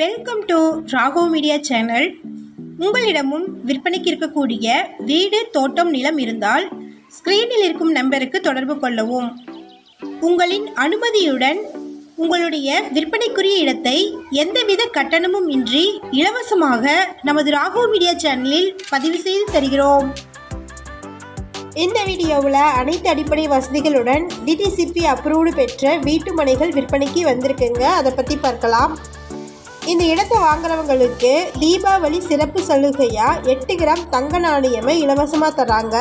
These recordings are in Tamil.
Welcome to Rago media channel உங்களிடமும் விற்பனைக்கு இருக்கக்கூடிய வீடு தோட்டம் நிலம் இருந்தால் ஸ்க்ரீனில் இருக்கும் நம்பருக்கு தொடர்பு கொள்ளவும். உங்களின் அனுமதியுடன் உங்களுடைய விற்பனைக்குரிய இடத்தை எந்தவித கட்டணமும் இன்றி இலவசமாக நமது ராகோ மீடியா சேனலில் பதிவு செய்து தருகிறோம். இந்த வீடியோவில் அனைத்து அடிப்படை வசதிகளுடன் டிடிசிபி அப்ரூவ்டு பெற்ற வீட்டு மனைகள் விற்பனைக்கு வந்திருக்குங்க. அதை பற்றி பார்க்கலாம். இந்த இடத்தை வாங்குறவங்களுக்கு தீபாவளி சிறப்பு சலுகையாக எட்டு கிராம் தங்க நாணயமே இலவசமாக தராங்க.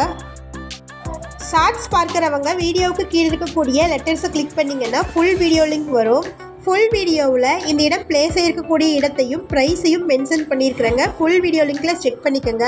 ஷார்ட்ஸ் பார்க்குறவங்க வீடியோவுக்கு கீழே இருக்கக்கூடிய லெட்டர்ஸை கிளிக் பண்ணிங்கன்னா ஃபுல் வீடியோ லிங்க் வரும். ஃபுல் வீடியோவில் இந்த இடம் பிளேஸ் ஆகிருக்கக்கூடிய இடத்தையும் ப்ரைஸையும் மென்ஷன் பண்ணியிருக்கிறேங்க. ஃபுல் வீடியோ லிங்க்கில் செக் பண்ணிக்கோங்க.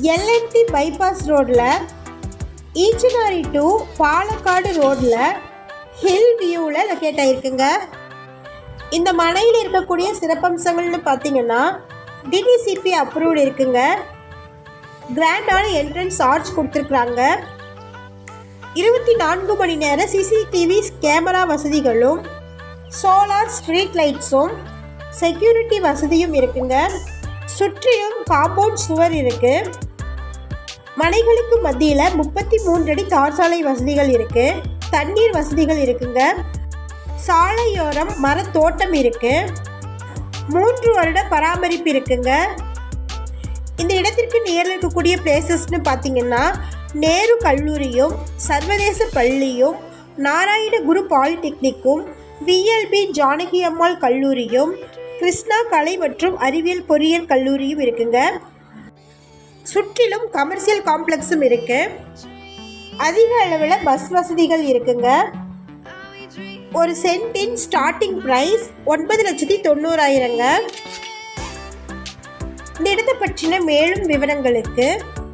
எல்என்டி பைபாஸ் ரோட்டில் ஈச்சனாரி டு பாலக்காடு ரோட்டில் ஹில் வியூவில் லொக்கேட் ஆகிருக்குங்க இந்த மனையில் இருக்கக்கூடிய சிறப்பம்சங்கள்னு பார்த்தீங்கன்னா டிடிசிபி அப்ரூவ்டு இருக்குங்க. கிராண்டான என்ட்ரன்ஸ் ஆர்ச் கொடுத்துருக்குறாங்க. இருபத்தி நான்கு மணி நேர சிசிடிவி கேமரா வசதிகளும் சோலார் ஸ்ட்ரீட் லைட்ஸும் செக்யூரிட்டி வசதியும் இருக்குங்க. சுற்றியும் காம்பவுண்ட் சுவர் இருக்கு. மனைகளுக்கு மத்தியில் முப்பத்தி மூன்று அடி தார் சாலை வசதிகள் இருக்கு. தண்ணீர் வசதிகள் இருக்குங்க. சாலையோரம் மரத்தோட்டம் இருக்கு. மூன்று வருட பராமரிப்பு இருக்குங்க. இந்த இடத்திற்கு நேரில் இருக்கக்கூடிய பிளேசஸ்னு பார்த்தீங்கன்னா நேரு கல்லூரியும் சர்வதேச பள்ளியும் நாராயண குரு பாலிடெக்னிக்கும் விஎல்பி ஜானகி அம்மாள் கல்லூரியும் கிருஷ்ணா கலை மற்றும் அறிவியல் பொறியியல் கல்லூரியும் இருக்குங்க. சுற்றிலும் கமர்ஷியல் காம்ப்ளெக்ஸும் இருக்கு. அதிக அளவில் பஸ் வசதிகள் இருக்குங்க. ஒரு சென்டின் ஸ்டார்டிங் ப்ரைஸ் ஒன்பது லட்சத்தி தொண்ணூறாயிரங்க. இந்த இடத்தை பற்றின மேலும் விவரங்களுக்கு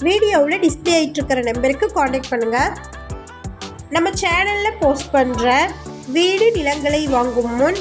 வீடியோவில் டிஸ்பிளே ஆகிட்டு இருக்கிற நம்பருக்கு காண்டாக்ட் பண்ணுங்கள் நம்ம சேனலில் போஸ்ட் பண்ணுற வீடு நிலங்களை வாங்கும் முன்